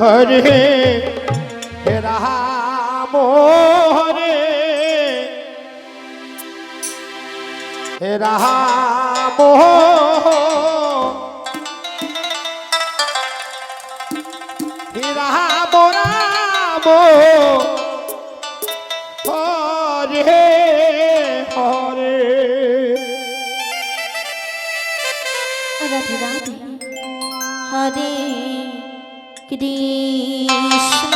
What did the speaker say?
হরে Ram হরে হে Ram হে Ram Ram Hare Hare. Radhe Radhe. হরে। Krishna